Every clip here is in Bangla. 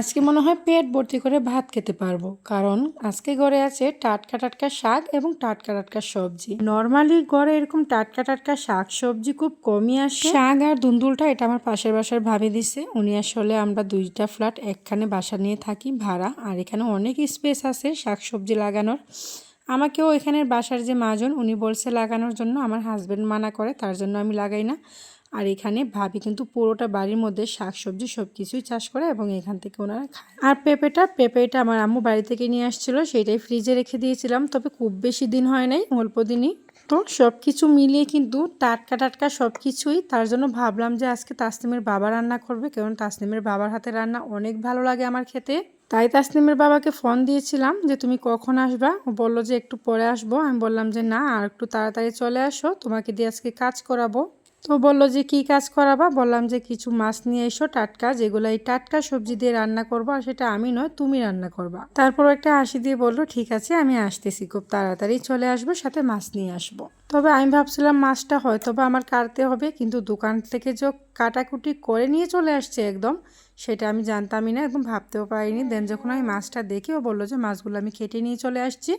আজকে মনে হয় পেট ভর্তি করে ভাত খেতে পারব। কারণ আজকে ঘরে আছে টাটকা টাটকা শাক এবং টাটকা টাটকা সবজি। নর্মালি ঘরে এরকম টাটকা টাটকা শাক সবজি খুব কমই আসে। শাক আর দুন্দুলটা এটা আমার পাশের বাসার ভাবে দিছে। উনি আসলে আমরা দুইটা ফ্ল্যাট একখানে বাসা নিয়ে থাকি ভাড়া। আর এখানে অনেক স্পেস আছে শাক সবজি লাগানোর। আমাকেও এখানের বাসার যে মাজন উনি বলছে লাগানোর জন্য। আমার হাজব্যান্ড মানা করে, তার জন্য আমি লাগাই না। আর এখানে ভাবি কিন্তু পুরোটা বাড়ির মধ্যে শাকসবজি সব কিছুই চাষ করে এবং এখান থেকে ওনারা খায়। আর পেঁপেটা পেঁপেটা আমার আম্মু বাড়ি থেকে নিয়ে আসছিল সেটাই ফ্রিজে রেখে দিয়েছিলাম। তবে খুব বেশি দিন হয় নাই, অল্প দিনই। তো সব কিছু মিলিয়ে কিন্তু টাটকা টাটকা সব কিছুই তার জন্য ভাবলাম যে আজকে তাসনিমের বাবা রান্না করবে কারণ তাসনিমের বাবার হাতে রান্না অনেক ভালো লাগে আমার খেতে। তাই তাসনিমের বাবাকে ফোন দিয়েছিলাম যে, তুমি কখন আসবা? ও বলল যে, একটু পরে আসব। আমি বললাম যে, না, আর একটু তাড়াতাড়ি চলে আসো, তোমাকে দিয়ে আজকে কাজ করাবো। তো বলল যে, কি কাজ করাবা? বললাম যে, কিছু মাছ নিয়ে এসো, টাটকা, যেগুলো এই টাটকা সবজি দিয়ে রান্না করব আর সেটা আমি নয়, তুমি রান্না করবা। তারপর একটা হাসি দিয়ে বলল, ঠিক আছে, আমি আসতেছি, খুব তাড়াতাড়ি চলে আসব, সাথে মাছ নিয়ে আসব। তবে আমি ভাবছিলাম মাছটা হয়তো বা আমার কাটতে হবে, কিন্তু দোকান থেকে যে কাটাকুটি করে নিয়ে চলে আসছে একদম, সেটা আমি জানতামই না, একদম ভাবতেও পারিনি। দেন যখন আমি মাছটা দেখি, ও বলল যে মাছগুলো আমি কেটে নিয়ে চলে আসছি,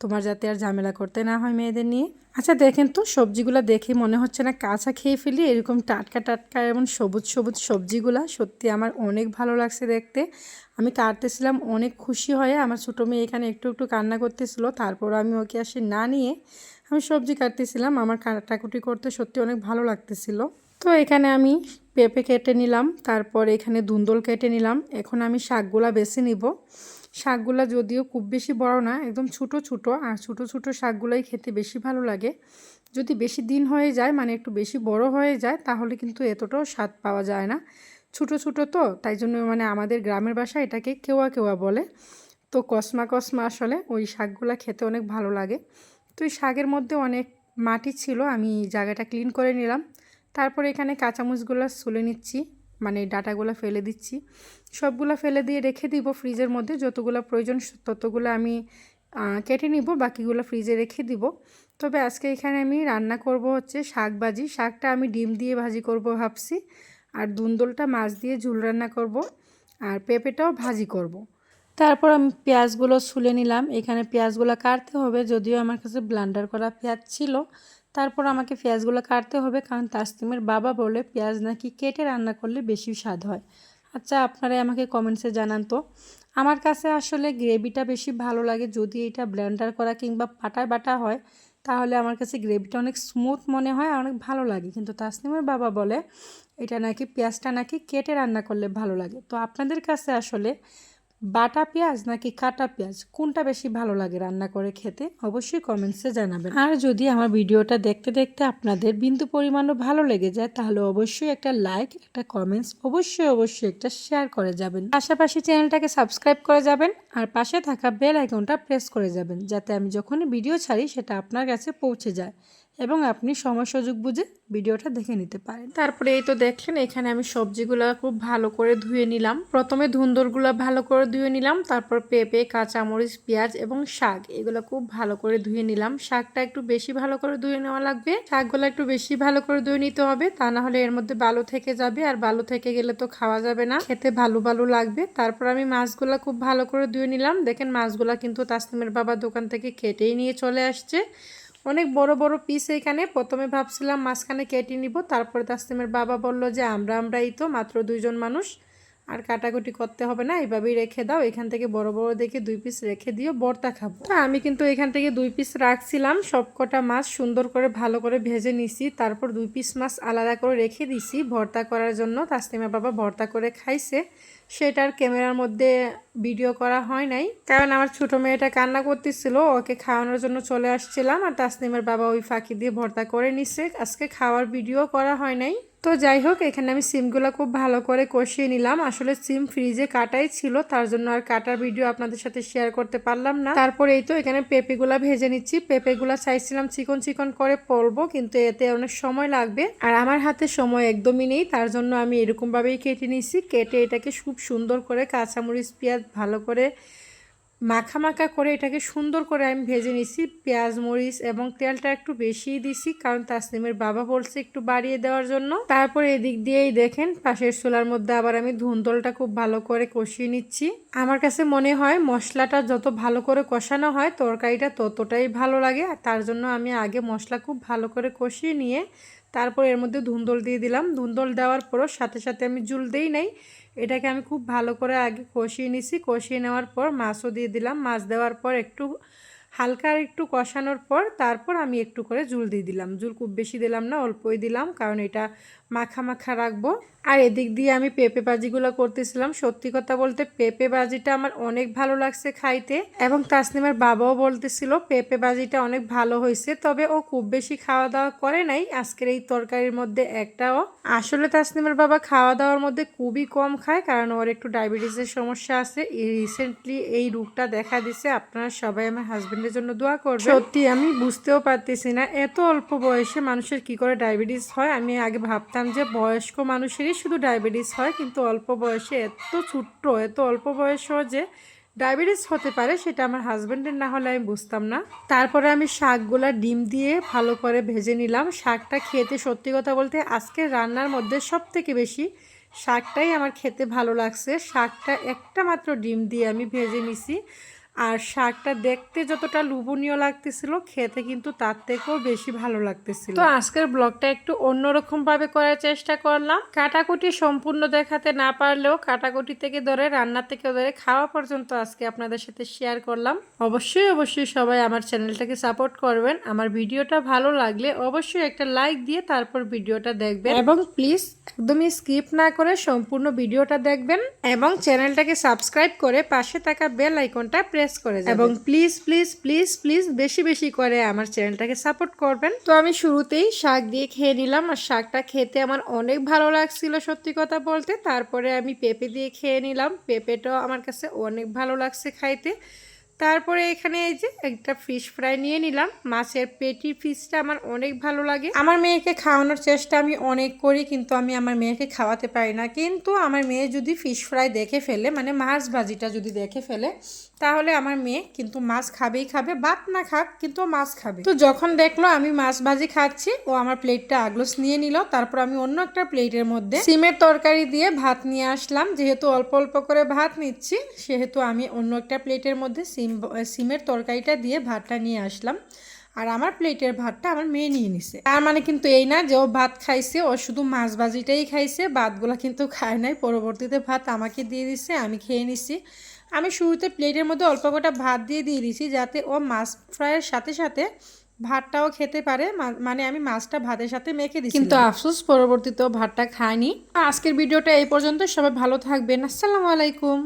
তোমার যাতে আর ঝামেলা করতে না হয় মেয়েদের নিয়ে। আচ্ছা দেখেন তো, সবজিগুলো দেখে মনে হচ্ছে না কাঁচা খেয়ে ফেলি, এরকম টাটকা টাটকা এবং সবুজ সবুজ সবজিগুলা, সত্যি আমার অনেক ভালো লাগছে দেখতে। আমি কাটতেছিলাম, অনেক খুশি হয়ে আমার ছোটো মেয়ে এখানে একটু একটু কান্না করতেছিল তারপর আমি ওকে আসে না নিয়ে আমি সবজি কাটতেছিলাম, আমার কাটাকুটি করতে সত্যি অনেক ভালো লাগতেছিল। তো এখানে আমি পেঁপে কেটে নিলাম, তারপর এখানে ধুন্দল কেটে নিলাম। এখন আমি শাকগুলা বেছে নিব। শাকগুলা যদিও খুব বেশি বড় না, একদম ছোট ছোট, আর ছোট ছোট শাকগুলাই খেতে বেশি ভালো লাগে। যদি বেশি দিন হয়ে যায় মানে একটু বেশি বড় হয়ে যায়, তাহলে কিন্তু এতটাও স্বাদ পাওয়া যায় না। ছোট ছোট তো, তাই জন্য মানে আমাদের গ্রামের বাসা এটাকে কেওয়া কেওয়া বলে। তো কসমা কসমা আসলে ওই শাকগুলা খেতে অনেক ভালো লাগে। তো এই শাকের মধ্যে অনেক মাটি ছিল, আমি জায়গাটা ক্লিন করে নিলাম। তারপর এখানে কাঁচামুচগুলো সুলে নিচ্ছি মানে ডাটাগুলো ফেলে দিচ্ছি। সবগুলো ফেলে দিয়ে রেখে দিব ফ্রিজের মধ্যে, যতগুলো প্রয়োজন ততগুলো আমি কেটে নিব, বাকিগুলো ফ্রিজে রেখে দিব। তবে আজকে এখানে আমি রান্না করব হচ্ছে শাক ভাজি। শাকটা আমি ডিম দিয়ে ভাজি করব ভাবছি, আর দুন্দলটা মাছ দিয়ে ঝুল রান্না করব, আর পেঁপেটাও ভাজি করব। তারপর আমি পেঁয়াজগুলো ছুলে নিলাম। এখানে পেঁয়াজগুলো কাটতে হবে। যদিও আমার কাছে ব্লান্ডার করা পেঁয়াজ ছিল, তারপর আমাকে পেঁয়াজগুলো কাটতে হবে কারণ তাসলিমের বাবা বলে পেঁয়াজ নাকি কেটে রান্না করলে বেশি স্বাদ হয়। আচ্ছা আপনারাই আমাকে কমেন্টসে জানান তো। আমার কাছে আসলে গ্রেভিটা বেশি ভালো লাগে। যদি এটা ব্লেন্ডার করা কিংবা পাটায় বাটা হয়, তাহলে আমার কাছে গ্রেভিটা অনেক স্মুথ মনে হয় অনেক ভালো লাগে। কিন্তু তাসনিমের বাবা বলে, এটা নাকি পেঁয়াজটা নাকি কেটে রান্না করলে ভালো লাগে? তো আপনাদের কাছে আসলে বাটা পেঁয়াজ নাকি কাটা পেঁয়াজ? কোনটা বেশি ভালো লাগে রান্না করে খেতে? অবশ্যই কমেন্টসে জানাবেন। আর যদি আমার ভিডিওটা দেখতে দেখতে আপনাদের বিন্দু পরিমাণও ভালো লেগে যায়, তাহলে অবশ্যই একটা লাইক একটা কমেন্টস অবশ্যই অবশ্যই একটা শেয়ার করে যাবেন। পাশাপাশি চ্যানেলটাকে সাবস্ক্রাইব করে যাবেন আর পাশে থাকা বেল আইকনটা প্রেস করে যাবেন, যাতে আমি যখনই ভিডিও ছাড়ি সেটা আপনার কাছে পৌঁছে যায়। এবং আপনি সময় সুযোগ বুঝে ভিডিওটা দেখে নিতে পারেন। তারপরে এই তো দেখলেন এখানে আমি সবজিগুলো খুব ভালো করে ধুয়ে নিলাম। প্রথমে ধুন্দরগুলো ভালো করে ধুয়ে নিলাম, তারপর পেঁপে, কাঁচামরিচ, পেঁয়াজ এবং শাক এগুলো খুব ভালো করে ধুয়ে নিলাম। শাকটা একটু বেশি ভালো করে ধুয়ে নেওয়া লাগবে। শাকগুলো একটু বেশি ভালো করে ধুয়ে নিতে হবে, তা না হলে এর মধ্যে বালু থেকে যাবে, আর বালু থেকে গেলে তো খাওয়া যাবে না। খেতে ভালো ভালো লাগবে। তারপর আমি মাছগুলো খুব ভালো করে ধুয়ে নিলাম। দেখেন মাছগুলো কিন্তু তাসনিমের বাবা দোকান থেকে কেটেই নিয়ে চলে আসছে। অনেক বড় বড় পিস এখানে। প্রথমে ভাবছিলাম মাঝখানে কেটে নিব। তারপরে তাসলিমের বাবা বলল যে, আমরা, আমরাই তো মাত্র দুইজন মানুষ। আর কাটাকুটি করতে হবে না এইভাবেই রেখে দাও। এখান থেকে বড় বড় দেখে দুই পিস রেখে দিও, বর্তা খাব। তা আমি কিন্তু এখান থেকে দুই পিস রাখছিলাম। সব কটা মাছ সুন্দর করে, ভালো করে ভেজে নিছি। তারপর দুই পিস মাছ আলাদা করে রেখে দিছি ভর্তা করার জন্য। তাসলিমের বাবা ভর্তা করে খাইছে। সেটার ক্যামেরার মধ্যে ভিডিও করা হয় নাই। কারণ আমার ছোট মেয়েটা কান্না করতেছিল, ওকে খাওয়ানোর জন্য চলে আসছিলাম আর তাসনিমের বাবা ওই ফাঁকি দিয়ে ভর্তা করে নিছে। আজকে খাওয়ার ভিডিও করা হয় নাই। তো যাই হোক, এখানে আমি সিমগুলো খুব ভালো করে কষিয়ে নিলাম। আসলে সিম ফ্রিজে কাটাই ছিল, তার জন্য আর কাটার ভিডিও আপনাদের সাথে শেয়ার করতে পারলাম না। তারপরে এই তো এখানে পেঁপেগুলা ভেজে নিচ্ছি। পেঁপেগুলা চাইছিলাম চিকন চিকন করে পড়ব কিন্তু এতে অনেক সময় লাগবে। আর আমার হাতে সময় একদমই নেই, তার জন্য আমি এরকমভাবেই কেটে নিচ্ছি কেটে এটাকে খুব সুন্দর করে কাঁচামরিচ, পেঁয়াজ ভালো করে মাখা মাখা করে এটাকে সুন্দর করে আমি ভেজে নিছি। পেঁয়াজ, মরিচ এবং তেলটা একটু বেশিই দিছি কারণ তাসলিমের বাবা বলছে একটু বাড়িয়ে দেওয়ার জন্য। তারপরে এদিক দিয়েই দেখেন পাশের চুলার মধ্যে আবার আমি ধুন্দলটা খুব ভালো করে কষিয়ে নিচ্ছি। আমার কাছে মনে হয় মশলাটা যত ভালো করে কষানো হয় তরকারিটা ততটাই ভালো লাগে। আর তার জন্য আমি আগে মশলা খুব ভালো করে কষিয়ে নিয়ে তারপর এর মধ্যে ধুন্দল দিয়ে দিলাম। ধুন্দল দেওয়ার পরও সাথে সাথে আমি জুল দিই নাই। এটাকে আমি খুব ভালো করে আগে কষিয়ে নিছি। কষিয়ে নেওয়ার পর মাছও দিয়ে দিলাম। মাছ দেওয়ার পর একটু হালকা একটু কষানোর পর তারপর আমি একটু করে জুল দিয়ে দিলাম। জুল খুব বেশি দিলাম না, অল্পই দিলাম, কারণ এটা মাখা মাখা রাখব। আর এদিক দিয়ে আমি পেঁপে বাজিগুলো করতেছিলাম। সত্যি কথা বলতে পেঁপে বাজিটা আমার অনেক ভালো লাগছে খাইতে এবং তাসনিমের বাবাও বলতেছিল পেঁপে বাজিটা অনেক ভালো হয়েছে, তবে ও খুব বেশি খাওয়া দাওয়া করে নাই। আজকের এই তরকারির মধ্যে একটাও। আসলে তাসনিমের বাবা খাওয়া দাওয়ার মধ্যে খুবই কম খায়, কারণ ওর একটু ডায়াবেটিসের সমস্যা আছে। রিসেন্টলি এই রোগটা দেখা দিছে। আপনারা সবাই আমার হাজবেন্ডের জন্য দোয়া করবেন। সত্যি, আমি বুঝতেও পারতেছি না এত অল্প বয়সে মানুষের কি করে ডায়াবেটিস হয়। আমি আগে ভাবতাম যে বয়স্ক মানুষেরই শুধু ডায়াবেটিস হয়, কিন্তু অল্প বয়সে এত ছোট্ট, এত অল্প বয়সও যে ডায়াবেটিস হতে পারে, সেটা আমার হাজব্যান্ডের না হলে আমি বুঝতাম না। তারপরে আমি শাকগুলা ডিম দিয়ে ভালো করে ভেজে নিলাম। শাকটা খেতে সত্যি কথা বলতে আজকে রান্নার মধ্যে সব থেকে বেশি শাকটাই আমার খেতে ভালো লাগছে। শাকটা একটা মাত্র ডিম দিয়ে আমি ভেজে নিছি। আর শাকটা দেখতে যতটা লোভনীয় লাগতেছিল খেতে কিন্তু তার থেকেও বেশি ভালো লাগতেছিল। তো আজকের ব্লগটা একটু অন্যরকম ভাবে করার চেষ্টা করলাম। কাটাকুটি সম্পূর্ণ দেখাতে না পারলেও কাটাকুটি থেকে ধরে রান্না থেকে ধরে খাওয়া পর্যন্ত আজকে আপনাদের সাথে শেয়ার করলাম। অবশ্যই অবশ্যই সবাই আমার চ্যানেলটাকে সাপোর্ট করবেন। আমার ভিডিওটা ভালো লাগলে অবশ্যই একটা লাইক দিয়ে তারপর ভিডিওটা দেখবেন। এবং প্লিজ একদমই স্কিপ না করে সম্পূর্ণ ভিডিওটা দেখবেন এবং চ্যানেলটাকে সাবস্ক্রাইব করে পাশে থাকা বেল আইকনটা প্রেস করে যাবেন এবং প্লিজ প্লিজ প্লিজ প্লিজ বেশি বেশি করে আমার চ্যানেলটাকে সাপোর্ট করবেন। তো আমি শুরুতেই শাক দিয়ে খেয়ে নিলাম আর শাকটা খেতে আমার অনেক ভালো লাগছিল সত্যি কথা বলতে। তারপরে আমি পেঁপে দিয়ে খেয়ে নিলাম। পেঁপেটাও আমার কাছে অনেক ভালো লাগছে খাইতে। তারপরে এখানে এই যে একটা ফিশ ফ্রাই নিয়ে নিলাম। মাছের পেটির ফিশটা আমার অনেক ভালো লাগে। আমার মেয়েকে খাওয়ানোর চেষ্টা আমি অনেক করি, কিন্তু আমি আমার মেয়েকে খাওয়াতে পারি না। কিন্তু আমার মেয়ে যদি ফিশ ফ্রাই দেখে ফেলে মানে মাছ ভাজিটা যদি দেখে ফেলে, তাহলে আমার মেয়ে কিন্তু মাছ খাবেই খাবে, ভাত না খাক কিন্তু মাছ খাবে। তো যখন দেখল আমি মাছ ভাজি খাচ্ছি, ও আমার প্লেটটা আগলোস নিয়ে নিল। তারপর আমি অন্য একটা প্লেটের মধ্যে সিমের তরকারি দিয়ে ভাত নিয়ে আসলাম। যেহেতু অল্প অল্প করে ভাত নিচ্ছি, সেহেতু আমি অন্য একটা প্লেটের মধ্যে সিম সিমের তরকারিটা দিয়ে ভাতটা নিয়ে আসলাম। আর আমার প্লেটের ভাতটা আমার মেয়ে নিয়ে নিছে। তার মানে কিন্তু এই না যে ও ভাত খাইছে, ও শুধু মাছ ভাজিটাই খাইছে, ভাতগুলো কিন্তু খায় নাই। পরবর্তীতে ভাত আমাকে দিয়ে দিছে, আমি খেয়ে নিছি। আমি শুরুতে প্লেটের মধ্যে অল্প কটা ভাত দিয়ে দিয়ে দিছি, যাতে ও মাছ ফ্রাইয়ের সাথে সাথে ভাতটাও খেতে পারে। মানে আমি মাছটা ভাতের সাথে মেখে দিই কিন্তু আফসোস পরবর্তীতেও ভাতটা খায়নি। আজকের ভিডিওটা এই পর্যন্ত। সবাই ভালো থাকবেন। আসসালামু আলাইকুম।